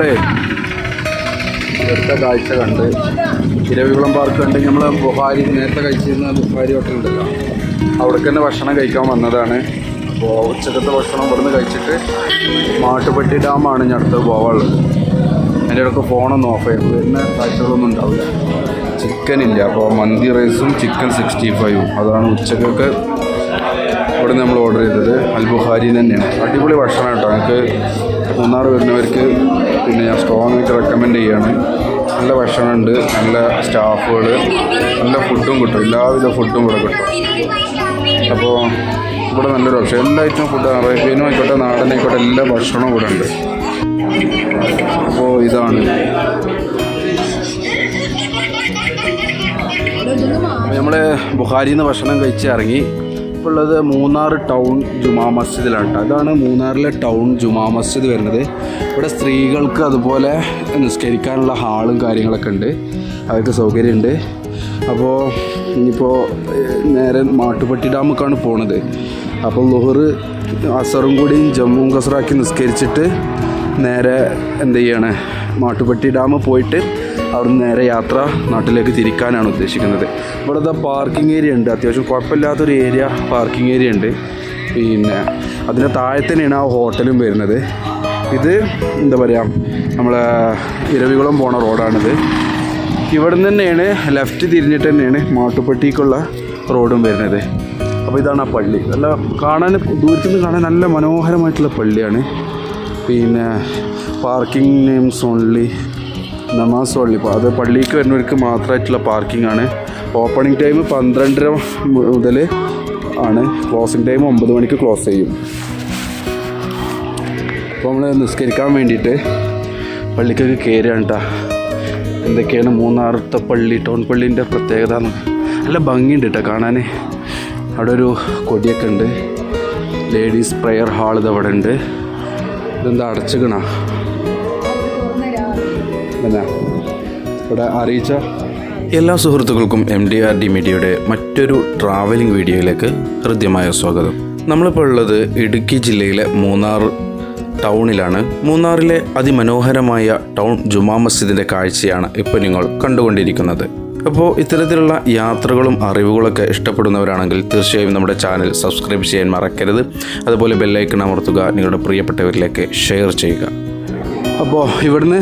നമ്മളെ ഇവിടുത്തെ കാഴ്ച കണ്ട് ഇരവികുളം പാർക്ക് കണ്ട് നമ്മൾ ബുഹാരി നേരത്തെ കഴിച്ചിരുന്ന ബുഹാരി ഹോട്ടൽ ഉണ്ടല്ലോ. അവിടേക്ക് തന്നെ ഭക്ഷണം കഴിക്കാൻ വന്നതാണ്. അപ്പോൾ ഉച്ചക്കത്തെ ഭക്ഷണം ഇവിടുന്ന് കഴിച്ചിട്ട് മാട്ടുപ്പെട്ടി ഡാമാണ് ഞാൻ അടുത്ത് പോവാനുള്ളത്. അതിന്റെ ഇടയ്ക്ക് ഫോണൊന്നും ഓഫ് ചെയ്യും പിന്നെ കാഴ്ചകളൊന്നും ഉണ്ടാവില്ല. ചിക്കൻ ഇല്ല. അപ്പോൾ മന്തി റൈസും ചിക്കൻ സിക്സ്റ്റി ഫൈവും അതാണ് ഉച്ചക്കൊക്കെ ഇവിടെ നമ്മൾ ഓർഡർ ചെയ്തത്. അൽബുഹാരി തന്നെയാണ്. അടിപൊളി ഭക്ഷണം കേട്ടോ. ഞങ്ങൾക്ക് മൂന്നാർ വരുന്നവർക്ക് പിന്നെ ഞാൻ സ്ട്രോങ് ആയിട്ട് റെക്കമെൻഡ് ചെയ്യാണ്. നല്ല ഭക്ഷണമുണ്ട് നല്ല സ്റ്റാഫുകൾ നല്ല ഫുഡും കിട്ടും എല്ലാവിധ ഫുഡും ഇവിടെ കിട്ടും. അപ്പോൾ ഇവിടെ നല്ലൊരു ഓപ്ഷൻ എല്ലാ ഐറ്റം ഫുഡ് അറേബ്യനും ആയിക്കോട്ടെ നാടനായിക്കോട്ടെ എല്ലാ ഭക്ഷണവും ഇവിടെ ഉണ്ട്. അപ്പോൾ ഇതാണ്. നമ്മൾ ബുഹാരിയിൽ നിന്ന് ഭക്ഷണം കഴിച്ച് ഇറങ്ങി ഇപ്പോൾ ഉള്ളത് മൂന്നാർ ടൗൺ ജുമാ മസ്ജിദിലാണ് കേട്ടോ അതാണ് മൂന്നാറിലെ ടൗൺ ജുമാ മസ്ജിദ് വരുന്നത്. ഇവിടെ സ്ത്രീകൾക്ക് അതുപോലെ നിസ്കരിക്കാനുള്ള ഹാളും കാര്യങ്ങളൊക്കെ ഉണ്ട്. അവർക്ക് സൗകര്യമുണ്ട്. അപ്പോൾ ഇനിയിപ്പോൾ നേരെ മാട്ടുപെട്ടി ഡാമൊക്കെയാണ് പോണത്. അപ്പോൾ ലുഹറ് അസറും കൂടി ജമ്മു കസറാക്കി നിസ്കരിച്ചിട്ട് നേരെ എന്ത് ചെയ്യാണ്? മാട്ടുപെട്ടി ഡാം പോയിട്ട് അവിടുന്ന് നേരെ യാത്ര നാട്ടിലേക്ക് തിരിക്കാനാണ് ഉദ്ദേശിക്കുന്നത്. ഇവിടെ ഇതാ പാർക്കിംഗ് ഏരിയ ഉണ്ട്. അത്യാവശ്യം കുഴപ്പമില്ലാത്തൊരു ഏരിയ പാർക്കിംഗ് ഏരിയ ഉണ്ട്. പിന്നെ അതിന്റെ താഴെ തന്നെയാണ് ആ ഹോട്ടലും വരുന്നത്. ഇത് എന്താ പറയുക നമ്മളെ ഇരവികുളം പോണ റോഡാണിത്. ഇവിടെ നിന്ന് തന്നെയാണ് ലെഫ്റ്റ് തിരിഞ്ഞിട്ട് തന്നെയാണ് മാട്ടുപ്പെട്ടിക്കുള്ള റോഡും വരുന്നത്. അപ്പോൾ ഇതാണ് ആ പള്ളി. നല്ല കാണാൻ ദൂരത്തു നിന്ന് കാണാൻ നല്ല മനോഹരമായിട്ടുള്ള പള്ളിയാണ്. പിന്നെ പാർക്കിംഗ് നെയിംസ് ഓൺലി നമാസ് പള്ളി. അത് പള്ളിക്ക് വരുന്നവർക്ക് മാത്രമായിട്ടുള്ള പാർക്കിംഗ് ആണ്. ഓപ്പണിംഗ് ടൈം പന്ത്രണ്ടര മുതൽ ആണ്. ക്ലോസിംഗ് ടൈം ഒമ്പത് മണിക്ക് ക്ലോസ് ചെയ്യും. അപ്പോൾ നമ്മൾ നിസ്കരിക്കാൻ വേണ്ടിയിട്ട് പള്ളിക്കൊക്കെ കയറുകയാണ് കേട്ടോ എന്തൊക്കെയാണ് മൂന്നാറത്തെ പള്ളി ടൗൺ പള്ളീന്റെ പ്രത്യേകത. നല്ല ഭംഗിയുണ്ട് കേട്ടോ കാണാൻ. അവിടെ ഒരു കൊടിയൊക്കെ ഉണ്ട്. ലേഡീസ് പ്രെയർ ഹാൾ ഇത് അവിടെ ഉണ്ട്. ഇതെന്താ അടച്ചുകണ പിന്നെ ഇവിടെ അറിയിച്ച എല്ലാ സുഹൃത്തുക്കൾക്കും എം ഡി ആർ ഡി മീഡിയയുടെ മറ്റൊരു ട്രാവലിംഗ് വീഡിയോയിലേക്ക് ഹൃദ്യമായ സ്വാഗതം. നമ്മളിപ്പോൾ ഉള്ളത് ഇടുക്കി ജില്ലയിലെ മൂന്നാർ ടൗണിലാണ്. മൂന്നാറിലെ അതിമനോഹരമായ ടൗൺ ജുമാ മസ്ജിദിന്റെ കാഴ്ചയാണ് ഇപ്പോൾ നിങ്ങൾ കണ്ടുകൊണ്ടിരിക്കുന്നത്. അപ്പോൾ ഇത്തരത്തിലുള്ള യാത്രകളും അറിവുകളൊക്കെ ഇഷ്ടപ്പെടുന്നവരാണെങ്കിൽ തീർച്ചയായും നമ്മുടെ ചാനൽ സബ്സ്ക്രൈബ് ചെയ്യാൻ മറക്കരുത്. അതുപോലെ ബെല്ലൈക്കൺ അമർത്തുക നിങ്ങളുടെ പ്രിയപ്പെട്ടവരിലേക്ക് ഷെയർ ചെയ്യുക. അപ്പോൾ ഇവിടുന്ന്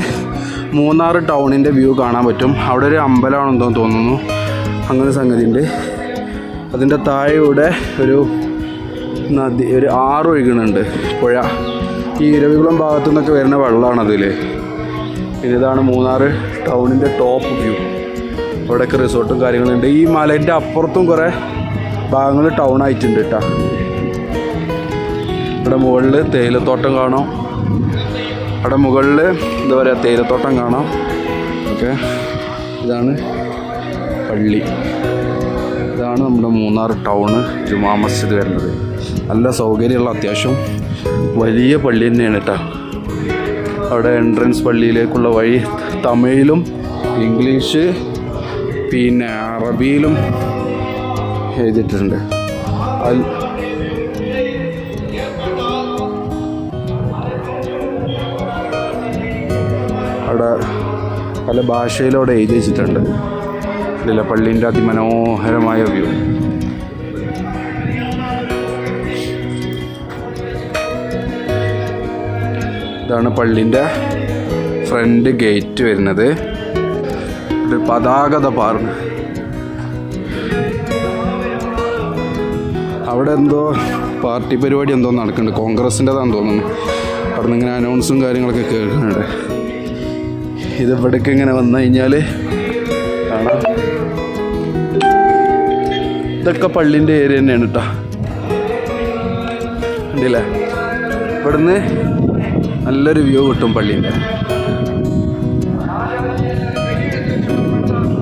മൂന്നാർ ടൗണിന്റെ വ്യൂ കാണാൻ പറ്റും. അവിടെ ഒരു അമ്പലമാണെന്ന് തോന്നുന്നു. അങ്ങനെ സംഗതി ഉണ്ട് അതിന്റെ താഴെയൂടെ ഒരു നദി ഒരു ആറ് ഒഴുകുന്നുണ്ട് പുഴ. ഈ ഇരവികുളം ഭാഗത്തു നിന്നൊക്കെ വരുന്ന വെള്ളമാണ് അതിൽ. ഇതാണ് മൂന്നാർ ടൗണിന്റെ ടോപ്പ് വ്യൂ. അവിടെയൊക്കെ റിസോർട്ടും കാര്യങ്ങളുണ്ട് ഈ മലേന്റെ അപ്പുറത്തും കുറേ ഭാഗങ്ങൾ ടൗൺ ആയിട്ടുണ്ട് കേട്ടോ. ഇവിടെ മുകളിൽ തേയിലത്തോട്ടം കാണാം. അവിടെ മുകളിൽ എന്താ പറയുക തേയിലത്തോട്ടം കാണാം. ഓക്കെ. ഇതാണ് പള്ളി. ഇതാണ് നമ്മുടെ മൂന്നാർ ടൗണ് ജുമാ മസ്ജിദ് വരുന്നത്. നല്ല സൗകര്യമുള്ള അത്യാവശ്യം വലിയ പള്ളി തന്നെയാണ് കേട്ടോ അവിടെ എൻട്രൻസ് പള്ളിയിലേക്കുള്ള വഴി തമിഴിലും ഇംഗ്ലീഷ് പിന്നെ അറബിയിലും എഴുതിയിട്ടുണ്ട്. അവിടെ പല ഭാഷയിലൂടെ എഴുതി വെച്ചിട്ടുണ്ട് ഇതിലെ അതിമനോഹരമായ വ്യൂ. ഇതാണ് പള്ളീന്റെ ഫ്രണ്ട് ഗേറ്റ് വരുന്നത്. ഒരു പതാകത പാർക്ക് അവിടെ എന്തോ പാർട്ടി പരിപാടി എന്തോ നടക്കുന്നുണ്ട്. കോൺഗ്രസിന്റെതാണെന്ന് തോന്നുന്നു. അവിടെ നിന്ന് ഇങ്ങനെ അനൗൺസും കാര്യങ്ങളൊക്കെ കേൾക്കുന്നുണ്ട്. ഇത് ഇവിടേക്ക് ഇങ്ങനെ വന്നു കഴിഞ്ഞാൽ കാണാം. ഇതൊക്കെ പള്ളിന്റെ ഏരിയ തന്നെയാണ് കേട്ടോ. കണ്ടില്ലേ? ഇവിടുന്ന് നല്ലൊരു വ്യൂ കിട്ടും പള്ളീന്റെ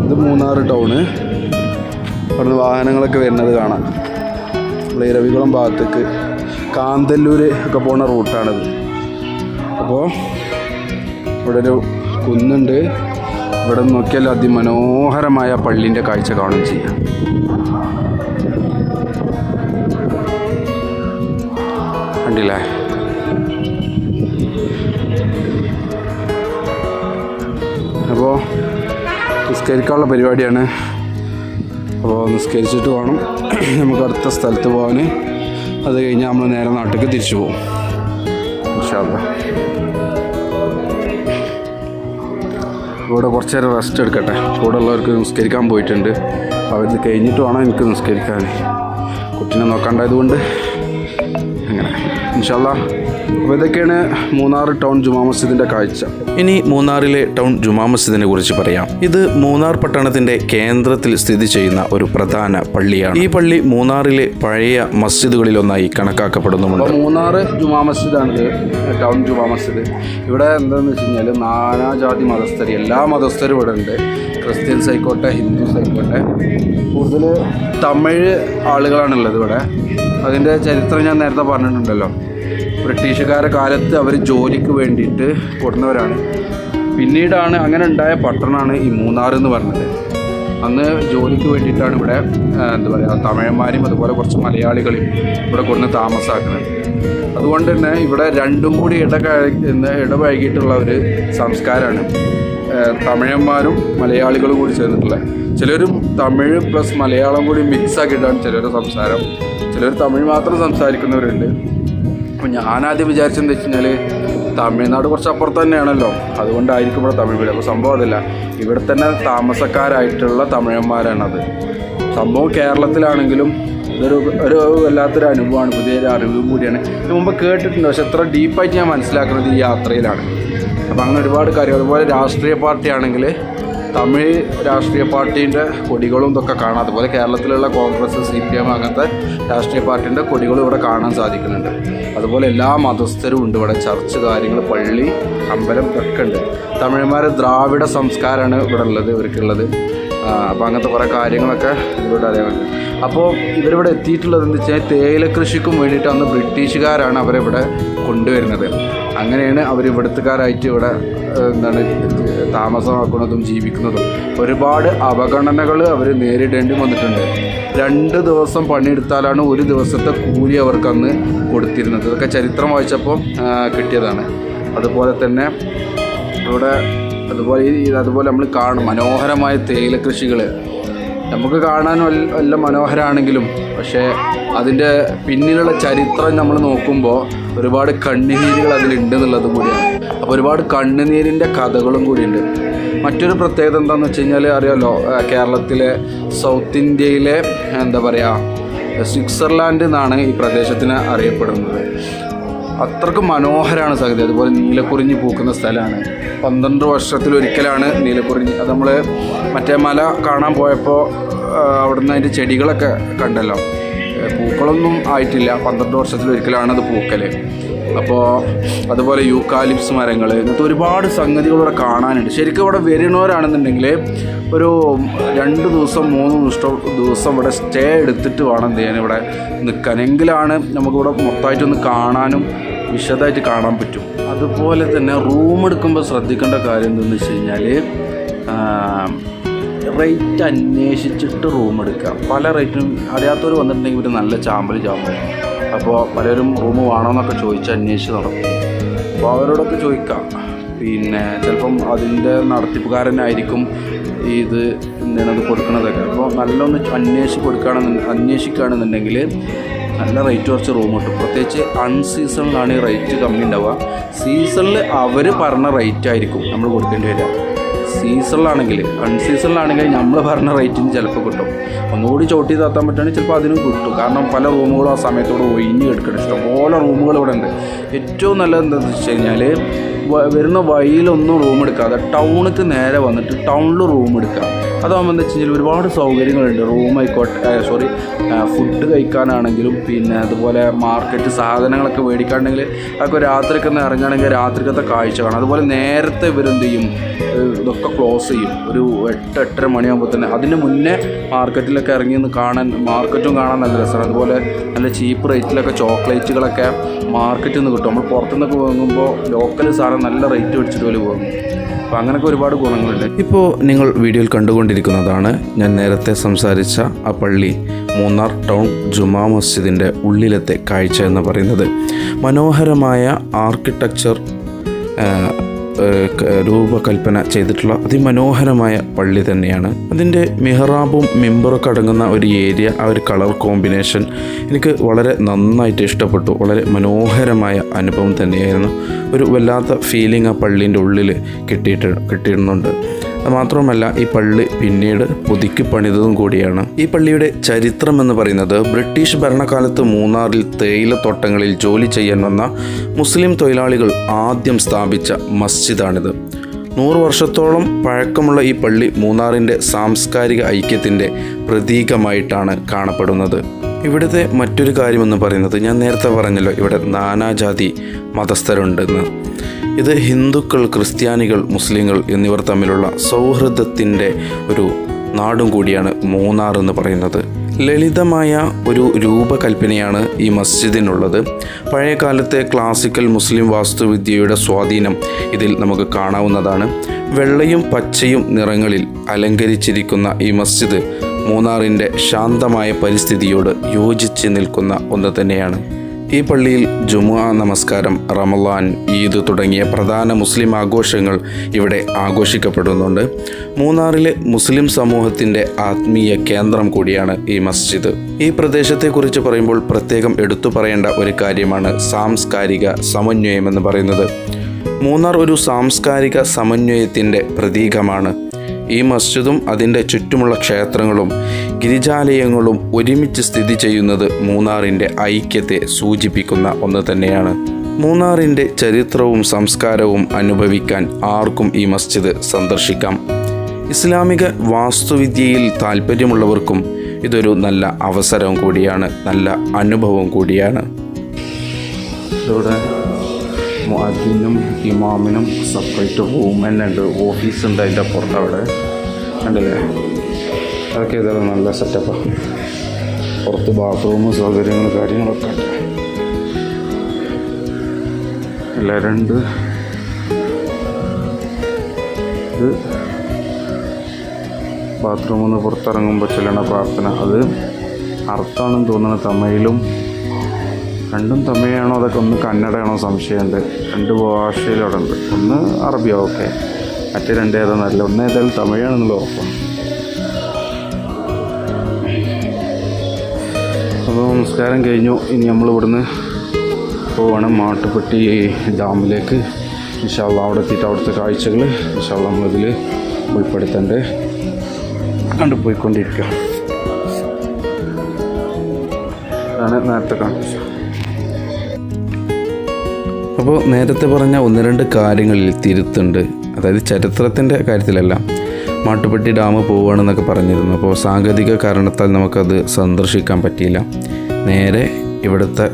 ഇത് മൂന്നാർ ടൗണ് ഇവിടുന്ന് വാഹനങ്ങളൊക്കെ വരുന്നത് കാണാം. ഇരവികുളം ഭാഗത്തേക്ക് കാന്തല്ലൂർ ഒക്കെ പോകുന്ന റൂട്ടാണിത് അപ്പോൾ ഇവിടെ ഒരു കുന്നുണ്ട്. ഇവിടെ നോക്കിയാൽ അതിമനോഹരമായ പള്ളിന്റെ കാഴ്ച കാണും ചെയ്യാം. കണ്ടില്ലേ? അപ്പോൾ നിസ്കരിക്കാനുള്ള പരിപാടിയാണ്. അപ്പോൾ നിസ്കരിച്ചിട്ട് വേണം. നമുക്ക് അടുത്ത സ്ഥലത്ത് പോകാൻ അത് കഴിഞ്ഞാൽ നമ്മൾ നേരെ നാട്ടിലേക്ക് തിരിച്ചു പോകും. ഇൻഷാല്ലാ ഇവിടെ കുറച്ച് നേരം റെസ്റ്റ് എടുക്കട്ടെ. കൂടെ ഉള്ളവർക്ക് നിസ്കരിക്കാൻ പോയിട്ടുണ്ട്. ഇത് കഴിഞ്ഞിട്ട് വേണം എനിക്ക് നിസ്കരിക്കാൻ. കുട്ടീനെ നോക്കാണ്ടായതുകൊണ്ട് അങ്ങനെ. ഇൻഷാല്ല അപ്പോൾ ഇതൊക്കെയാണ് മൂന്നാർ ടൗൺ ജുമാ മസ്ജിദിന്റെ കാഴ്ച. ഇനി മൂന്നാറിലെ ടൗൺ ജുമാ മസ്ജിദിനെ കുറിച്ച് പറയാം. ഇത് മൂന്നാർ പട്ടണത്തിന്റെ കേന്ദ്രത്തിൽ സ്ഥിതി ചെയ്യുന്ന ഒരു പ്രധാന പള്ളിയാണ്. ഈ പള്ളി മൂന്നാറിലെ പഴയ മസ്ജിദുകളിലൊന്നായി കണക്കാക്കപ്പെടുന്നുമുണ്ട്. കണക്കാക്കപ്പെടുന്നുണ്ട് മൂന്നാർ ജുമാ മസ്ജിദാണിത് ടൗൺ ജുമാ മസ്ജിദ്. ഇവിടെ എന്താണെന്ന് വെച്ച് കഴിഞ്ഞാൽ നാനാജാതി മതസ്ഥർ എല്ലാ മതസ്ഥരും ഇവിടെ ഉണ്ട്. ക്രിസ്ത്യൻസ് ആയിക്കോട്ടെ ഹിന്ദുസ് ആയിക്കോട്ടെ. കൂടുതൽ തമിഴ് ആളുകളാണുള്ളത് ഇവിടെ. അതിന്റെ ചരിത്രം ഞാൻ നേരത്തെ പറഞ്ഞിട്ടുണ്ടല്ലോ. ബ്രിട്ടീഷുകാരുടെ കാലത്ത് അവർ ജോലിക്ക് വേണ്ടിയിട്ട് കൊടുന്നവരാണ്. പിന്നീടാണ് അങ്ങനെ ഉണ്ടായ പട്ടണമാണ് ഈ മൂന്നാർ എന്ന് പറഞ്ഞത്. അന്ന് ജോലിക്ക് വേണ്ടിയിട്ടാണ് ഇവിടെ എന്താ പറയുക തമിഴന്മാരും അതുപോലെ കുറച്ച് മലയാളികളും ഇവിടെ കൊണ്ട് താമസാക്കുന്നത്. അതുകൊണ്ട് തന്നെ ഇവിടെ രണ്ടും കൂടി ഇടക ഇടപഴകിയിട്ടുള്ള ഒരു സംസ്കാരമാണ്. തമിഴന്മാരും മലയാളികളും കൂടി ചേർന്നിട്ടുള്ളത് ചിലരും തമിഴ് പ്ലസ് മലയാളം കൂടി മിക്സ് ആക്കിയിട്ടാണ് ചിലരുടെ സംസാരം. ചിലർ തമിഴ് മാത്രം സംസാരിക്കുന്നവരുണ്ട്. അപ്പോൾ ഞാനാദ്യം വിചാരിച്ചെന്ന് വെച്ച് കഴിഞ്ഞാൽ തമിഴ്നാട് കുറച്ച് അപ്പുറത്ത് തന്നെയാണല്ലോ. അതുകൊണ്ടായിരിക്കും ഇവിടെ തമിഴ് വീട്. അപ്പോൾ സംഭവം അതല്ല. ഇവിടെ തന്നെ താമസക്കാരായിട്ടുള്ള തമിഴന്മാരാണത്. സംഭവം കേരളത്തിലാണെങ്കിലും ഇതൊരു ഒരു വല്ലാത്തൊരു അനുഭവമാണ്. പുതിയൊരു അറിവും കൂടിയാണ്. ഇത് മുമ്പ് കേട്ടിട്ടുണ്ട്. പക്ഷെ എത്ര ഡീപ്പായിട്ട് ഞാൻ മനസ്സിലാക്കുന്നത് ഈ യാത്രയിലാണ്. അപ്പോൾ അങ്ങനെ ഒരുപാട് കാര്യം. അതുപോലെ രാഷ്ട്രീയ പാർട്ടി ആണെങ്കിൽ തമിഴ് രാഷ്ട്രീയ പാർട്ടീന്റെ കൊടികളും ഇതൊക്കെ കാണാം. അതുപോലെ കേരളത്തിലുള്ള കോൺഗ്രസ് സി പി എം അങ്ങനത്തെ രാഷ്ട്രീയ പാർട്ടീന്റെ കൊടികളും ഇവിടെ കാണാൻ സാധിക്കുന്നുണ്ട്. അതുപോലെ എല്ലാ മതസ്ഥരും ഉണ്ട് ഇവിടെ. ചർച്ച് കാര്യങ്ങൾ പള്ളി അമ്പലം ഒക്കെ ഉണ്ട്. തമിഴന്മാർ ദ്രാവിഡ സംസ്കാരമാണ് ഇവിടെ ഉള്ളത് ഇവർക്കുള്ളത്. അപ്പോൾ അങ്ങനത്തെ കുറേ കാര്യങ്ങളൊക്കെ ഇതിലൂടെ അറിയാൻ അപ്പോൾ ഇവരിവിടെ എത്തിയിട്ടുള്ളത് എന്ന് വെച്ചാൽ തേയില കൃഷിക്കും വേണ്ടിയിട്ട് അന്ന് ബ്രിട്ടീഷുകാരാണ് അവരെ ഇവിടെ കൊണ്ടുവരുന്നത്. അങ്ങനെയാണ് അവർ ഇവിടുത്തുകാരായിട്ട് ഇവിടെ എന്താണ് താമസമാക്കുന്നതും ജീവിക്കുന്നതും ഒരുപാട് അവഗണനകൾ അവർ നേരിടേണ്ടി വന്നിട്ടുണ്ട്. രണ്ട് ദിവസം പണിയെടുത്താലാണ് ഒരു ദിവസത്തെ കൂലി അവർക്ക് അന്ന് കൊടുത്തിരുന്നത്. ഇതൊക്കെ ചരിത്രം വായിച്ചപ്പോൾ കിട്ടിയതാണ്. അതുപോലെ തന്നെ ഇവിടെ അതുപോലെ അതുപോലെ നമ്മൾ കാണും മനോഹരമായ തേയില കൃഷികൾ നമുക്ക് കാണാൻ വല്ല മനോഹരമാണെങ്കിലും പക്ഷേ അതിന്റെ പിന്നിലുള്ള ചരിത്രം നമ്മൾ നോക്കുമ്പോൾ ഒരുപാട് കണ്ണുനീരുകൾ അതിലുണ്ട് എന്നുള്ളതും കൂടിയാണ്. അപ്പോൾ ഒരുപാട് കണ്ണുനീരിന്റെ കഥകളും കൂടിയുണ്ട്. മറ്റൊരു പ്രത്യേകത എന്താണെന്ന് വെച്ച് കഴിഞ്ഞാൽ അറിയാമല്ലോ കേരളത്തിലെ സൗത്ത് ഇന്ത്യയിലെ എന്താ പറയുക സ്വിറ്റ്സർലാൻഡ് എന്നാണ് ഈ പ്രദേശത്തിന് അറിയപ്പെടുന്നത്. അത്രയ്ക്ക് മനോഹരമാണ് സംഗതി. അതുപോലെ നീലക്കുറിഞ്ഞി പൂക്കുന്ന സ്ഥലമാണ്. പന്ത്രണ്ട് വർഷത്തിലൊരിക്കലാണ് നീലക്കുറിഞ്ഞി. അത് നമ്മൾ മറ്റേ മല കാണാൻ പോയപ്പോൾ അവിടുന്ന് അതിന്റെ ചെടികളൊക്കെ കണ്ടല്ലോ. പൂക്കളൊന്നും ആയിട്ടില്ല. പന്ത്രണ്ട് വർഷത്തിലൊരിക്കലാണ് അത് പൂക്കൽ അപ്പോൾ അതുപോലെ യൂക്കാലിപ്സ് മരങ്ങൾ ഇങ്ങനത്തെ ഒരുപാട് സംഗതികൾ ഇവിടെ കാണാനുണ്ട്. ശരിക്കും ഇവിടെ വരുന്നവരാണെന്നുണ്ടെങ്കിൽ ഒരു രണ്ട് ദിവസം മൂന്ന് ദിവസം ദിവസം ഇവിടെ സ്റ്റേ എടുത്തിട്ട് വേണം എന്ത് ചെയ്യാൻ ഇവിടെ നിൽക്കാൻ എങ്കിലാണ് നമുക്കിവിടെ മൊത്തമായിട്ടൊന്ന് കാണാനും വിശദമായിട്ട് കാണാൻ പറ്റും. അതുപോലെ തന്നെ റൂം എടുക്കുമ്പോൾ ശ്രദ്ധിക്കേണ്ട കാര്യം എന്തെന്ന് വെച്ച് കഴിഞ്ഞാൽ റേറ്റ് അന്വേഷിച്ചിട്ട് റൂം എടുക്കുക. പല റേറ്റിനും അറിയാത്തവർ വന്നിട്ടുണ്ടെങ്കിൽ ഇവർ നല്ല ചാമ്പൽ ചാമ്പൽ അപ്പോൾ പലരും റൂം വേണമെന്നൊക്കെ ചോദിച്ച് അന്വേഷിച്ച് നടക്കും. അപ്പോൾ അവരോടൊക്കെ ചോദിക്കാം. പിന്നെ ചിലപ്പം അതിന്റെ നടത്തിപ്പുകാരനായിരിക്കും ഇത് എന്തിനത് കൊടുക്കുന്നതൊക്കെ അപ്പോൾ നല്ലൊന്ന് അന്വേഷിച്ച് കൊടുക്കുകയാണെന്ന് അന്വേഷിക്കുകയാണെന്നുണ്ടെങ്കിൽ നല്ല റേറ്റ് കുറച്ച് റൂം കിട്ടും. പ്രത്യേകിച്ച് അൺസീസണിലാണ് ഈ റേറ്റ് കമ്മി ഉണ്ടാവുക സീസണിൽ അവർ പറഞ്ഞ റേറ്റ് ആയിരിക്കും നമ്മൾ കൊടുക്കേണ്ടി വരിക. സീസണിലാണെങ്കിൽ അൺസീസണിലാണെങ്കിൽ നമ്മൾ പറഞ്ഞ റേറ്റിന് ചിലപ്പോൾ കിട്ടും. ഒന്നുകൂടി ചോട്ടി താത്താൻ പറ്റുകയാണെങ്കിൽ ചിലപ്പോൾ അതിനും കിട്ടും. കാരണം പല റൂമുകളും ആ സമയത്തോട് ഒഴിഞ്ഞ് കിടക്കണം ഇഷ്ടംപോലെ റൂമുകൾ ഇവിടെ ഉണ്ട്. ഏറ്റവും നല്ലത് എന്താണെന്ന് വെച്ച് കഴിഞ്ഞാൽ വരുന്ന വഴിയിലൊന്നും റൂം എടുക്കാതെ ടൗണിക്ക് നേരെ വന്നിട്ട് ടൗണിൽ റൂം എടുക്കുക. അതാകുമ്പോൾ വെച്ച് ഒരുപാട് സൗകര്യങ്ങളുണ്ട്. റൂം ആയിക്കോട്ടെ സോറി ഫുഡ് കഴിക്കാനാണെങ്കിലും പിന്നെ അതുപോലെ മാർക്കറ്റ് സാധനങ്ങളൊക്കെ മേടിക്കാണെങ്കിൽ അതൊക്കെ രാത്രിയൊക്കെ ഒന്ന് ഇറങ്ങുകയാണെങ്കിൽ രാത്രിക്കത്തെ കാഴ്ച കാണാം. അതുപോലെ നേരത്തെ ഇവരെന്ത് ചെയ്യും? ഇതൊക്കെ ക്ലോസ് ചെയ്യും. ഒരു എട്ട് എട്ടര മണിയാകുമ്പോൾ തന്നെ. അതിന് മുന്നേ മാർക്കറ്റിലൊക്കെ ഇറങ്ങി ഒന്ന് കാണാൻ മാർക്കറ്റും കാണാൻ നല്ല രസമാണ് അതുപോലെ നല്ല ചീപ്പ് റേറ്റിലൊക്കെ ചോക്ലേറ്റുകളൊക്കെ മാർക്കറ്റിൽ നിന്ന് കിട്ടും. നമ്മൾ പുറത്തുനിന്നൊക്കെ വാങ്ങുമ്പോൾ ലോക്കൽ സാധനം നല്ല റേറ്റ് മേടിച്ചിട്ട് പോലെ പോകും. അപ്പോൾ അങ്ങനെയൊക്കെ ഒരുപാട് ഗുണങ്ങളുണ്ട്. ഇപ്പോൾ നിങ്ങൾ വീഡിയോയിൽ കണ്ടുകൊണ്ടിരിക്കുന്നതാണ് ഞാൻ നേരത്തെ സംസാരിച്ച ആ പള്ളി മൂന്നാർ ടൗൺ ജുമാ മസ്ജിദിന്റെ ഉള്ളിലത്തെ കാഴ്ച എന്ന് പറയുന്നത്. മനോഹരമായ ആർക്കിടെക്ചർ രൂപകൽപ്പന ചെയ്തിട്ടുള്ള അതിമനോഹരമായ പള്ളി തന്നെയാണ്. അതിന്റെ മെഹറാബും മിമ്പറൊക്കെ അടങ്ങുന്ന ഒരു ഏരിയ ആ ഒരു കളർ കോമ്പിനേഷൻ എനിക്ക് വളരെ നന്നായിട്ട് ഇഷ്ടപ്പെട്ടു. വളരെ മനോഹരമായ അനുഭവം തന്നെയായിരുന്നു. ഒരു വല്ലാത്ത ഫീലിംഗ് ആ പള്ളീന്റെ ഉള്ളിൽ കിട്ടിയിട്ട് കിട്ടിയിരുന്നുണ്ട്. മാത്രമല്ല ഈ പള്ളി പിന്നീട് പുതുക്കി പണിതതും കൂടിയാണ്. ഈ പള്ളിയുടെ ചരിത്രം എന്ന് പറയുന്നത് ബ്രിട്ടീഷ് ഭരണകാലത്ത് മൂന്നാറിൽ തേയിലത്തോട്ടങ്ങളിൽ ജോലി ചെയ്യാൻ വന്ന മുസ്ലിം തൊഴിലാളികൾ ആദ്യം സ്ഥാപിച്ച മസ്ജിദാണിത്. നൂറ് വർഷത്തോളം പഴക്കമുള്ള ഈ പള്ളി മൂന്നാറിന്റെ സാംസ്കാരിക ഐക്യത്തിന്റെ പ്രതീകമായിട്ടാണ് കാണപ്പെടുന്നത്. ഇവിടുത്തെ മറ്റൊരു കാര്യമെന്ന് പറയുന്നത് ഞാൻ നേരത്തെ പറഞ്ഞല്ലോ ഇവിടെ നാനാജാതി മതസ്ഥരുണ്ടെന്ന്. ഇത് ഹിന്ദുക്കൾ ക്രിസ്ത്യാനികൾ മുസ്ലിങ്ങൾ എന്നിവർ തമ്മിലുള്ള സൗഹൃദത്തിന്റെ ഒരു നാടും കൂടിയാണ് മൂന്നാർ എന്ന് പറയുന്നത്. ലളിതമായ ഒരു രൂപകൽപ്പനയാണ് ഈ മസ്ജിദിനുള്ളത്. പഴയകാലത്തെ ക്ലാസിക്കൽ മുസ്ലിം വാസ്തുവിദ്യയുടെ സ്വാധീനം ഇതിൽ നമുക്ക് കാണാവുന്നതാണ്. വെള്ളയും പച്ചയും നിറങ്ങളിൽ അലങ്കരിച്ചിരിക്കുന്ന ഈ മസ്ജിദ് മൂന്നാറിന്റെ ശാന്തമായ പരിസ്ഥിതിയോട് യോജിച്ച് നിൽക്കുന്ന ഒന്ന് തന്നെയാണ്. ഈ പള്ളിയിൽ ജുമുഅ നമസ്കാരം റമലാൻ ഈദ് തുടങ്ങിയ പ്രധാന മുസ്ലിം ആഘോഷങ്ങൾ ഇവിടെ ആഘോഷിക്കപ്പെടുന്നുണ്ട്. മൂന്നാറിലെ മുസ്ലിം സമൂഹത്തിന്റെ ആത്മീയ കേന്ദ്രം കൂടിയാണ് ഈ മസ്ജിദ്. ഈ പ്രദേശത്തെക്കുറിച്ച് പറയുമ്പോൾ പ്രത്യേകം എടുത്തു പറയേണ്ട ഒരു കാര്യമാണ് സാംസ്കാരിക സമന്വയം എന്ന് പറയുന്നത്. മൂന്നാർ ഒരു സാംസ്കാരിക സമന്വയത്തിന്റെ പ്രതീകമാണ്. ഈ മസ്ജിദും അതിന്റെ ചുറ്റുമുള്ള ക്ഷേത്രങ്ങളും ഗിരിജാലയങ്ങളും ഒരുമിച്ച് സ്ഥിതി ചെയ്യുന്നത് മൂന്നാറിന്റെ ഐക്യത്തെ സൂചിപ്പിക്കുന്ന ഒന്ന് തന്നെയാണ്. മൂന്നാറിന്റെ ചരിത്രവും സംസ്കാരവും അനുഭവിക്കാൻ ആർക്കും ഈ മസ്ജിദ് സന്ദർശിക്കാം. ഇസ്ലാമിക വാസ്തുവിദ്യയിൽ താല്പര്യമുള്ളവർക്കും ഇതൊരു നല്ല അവസരം കൂടിയാണ് നല്ല അനുഭവം കൂടിയാണ്. ഇവിടെ മുഅദ്ദിനും ഇമാമിനും സെപ്പറേറ്റ് റൂം തന്നെ ഉണ്ട് ഓഫീസ് ഉണ്ട് അതിന്റെ അപ്പുറത്ത് അവിടെ. ഉണ്ടല്ലേ അതൊക്കെ ഇതെല്ലാം നല്ല സെറ്റപ്പാണ് പുറത്ത് ബാത്റൂം സൗകര്യങ്ങളും കാര്യങ്ങളൊക്കെ ഉണ്ട്. എല്ലാവരും ഉണ്ട് ഇത് ബാത്റൂമിൽ നിന്ന് പുറത്തിറങ്ങുമ്പോൾ ചെല്ലണ പ്രാർത്ഥന. അത് അർത്ഥമാണെന്ന് തോന്നുന്നത് തമിഴിലും രണ്ടും തമിഴാണോ അതൊക്കെ ഒന്ന് കന്നഡയാണോ സംശയമുണ്ട്. രണ്ട് ഭാഷയിലൂടെ ഉണ്ട് ഒന്ന് അറബിയോ ഓക്കെ മറ്റേ രണ്ട് ഏതാണെന്നല്ല ഒന്ന് ഏതായാലും തമിഴാണെന്നുള്ള ഉറപ്പാണ്. അപ്പോൾ നമസ്കാരം കഴിഞ്ഞു. ഇനി നമ്മൾ ഇവിടുന്ന് പോവാണ് മാട്ടുപ്പെട്ടി ഡാമിലേക്ക്. വിശാല അവിടെ എത്തിയിട്ട് അവിടുത്തെ കാഴ്ചകൾ ഇൻഷാല്ല നമ്മളിതിൽ ഉൾപ്പെടുത്തേണ്ടത് കണ്ടു പോയിക്കൊണ്ടിരിക്കുക അതാണ് നേരത്തെ കാണിച്ചത്. അപ്പോൾ നേരത്തെ പറഞ്ഞ ഒന്ന് രണ്ട് കാര്യങ്ങളിൽ തിരുത്തുണ്ട് അതായത് ചരിത്രത്തിന്റെ കാര്യത്തിലല്ല മാട്ടുപ്പെട്ടി ഡാം പോവുകയാണെന്നൊക്കെ പറഞ്ഞിരുന്നു. അപ്പോൾ സാങ്കേതിക കാരണത്താൽ നമുക്കത് സന്ദർശിക്കാൻ പറ്റിയില്ല. നേരെ ഇവിടുത്തെ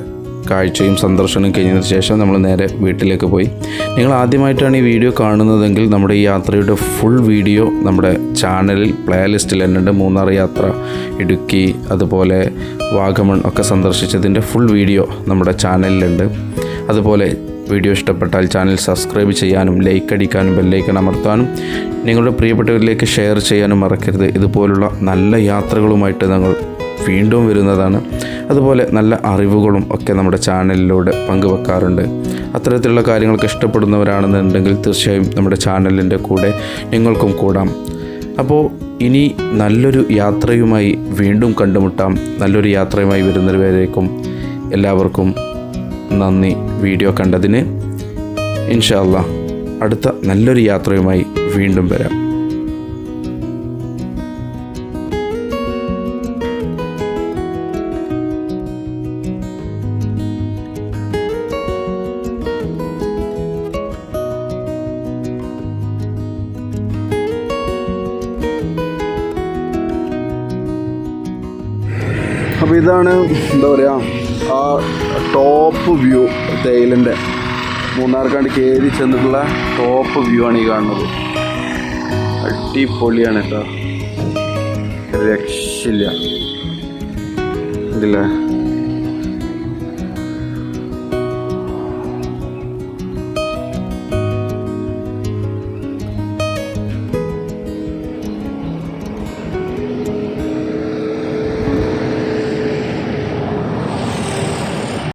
കാഴ്ചയും സന്ദർശനവും കഴിഞ്ഞതിന് ശേഷം നമ്മൾ നേരെ വീട്ടിലേക്ക് പോയി. നിങ്ങൾ ആദ്യമായിട്ടാണ് ഈ വീഡിയോ കാണുന്നതെങ്കിൽ നമ്മുടെ ഈ യാത്രയുടെ ഫുൾ വീഡിയോ നമ്മുടെ ചാനലിൽ പ്ലേലിസ്റ്റിൽ തന്നെ ഉണ്ട് മൂന്നാർ യാത്ര ഇടുക്കി അതുപോലെ വാഗമൺ ഒക്കെ സന്ദർശിച്ചതിന്റെ ഫുൾ വീഡിയോ നമ്മുടെ ചാനലിലുണ്ട്. അതുപോലെ വീഡിയോ ഇഷ്ടപ്പെട്ടാൽ ചാനൽ സബ്സ്ക്രൈബ് ചെയ്യാനും ലൈക്ക് അടിക്കാനും ബെല്ലൈക്കൺ അമർത്താനും നിങ്ങളുടെ പ്രിയപ്പെട്ടവരിലേക്ക് ഷെയർ ചെയ്യാനും മറക്കരുത്. ഇതുപോലുള്ള നല്ല യാത്രകളുമായിട്ട് ഞങ്ങൾ വീണ്ടും വരുന്നതാണ്. അതുപോലെ നല്ല അറിവുകളും ഒക്കെ നമ്മുടെ ചാനലിലൂടെ പങ്കുവെക്കാറുണ്ട്. അത്തരത്തിലുള്ള കാര്യങ്ങൾക്ക് ഇഷ്ടപ്പെടുന്നവരാണെന്നുണ്ടെങ്കിൽ തീർച്ചയായും നമ്മുടെ ചാനലിന്റെ കൂടെ നിങ്ങൾക്കും കൂടാം. അപ്പോൾ ഇനി നല്ലൊരു യാത്രയുമായി വീണ്ടും കണ്ടുമുട്ടാം. നല്ലൊരു യാത്രയുമായി വരുന്നവരേക്കും എല്ലാവർക്കും നന്ദി വീഡിയോ കണ്ടതിന്. ഇൻഷാല്ല അടുത്ത നല്ലൊരു യാത്രയുമായി വീണ്ടും വരാം. ടോപ്പ് വ്യൂ തേയിലിന്റെ മൂന്നാർക്കാണ്ട് കയറി ചെന്നിട്ടുള്ള ടോപ്പ് വ്യൂ ആണ് ഈ കാണുന്നത്. അടിപൊളിയാണ് കേട്ടോ. രക്ഷയില്ല. ഇതില്ലേ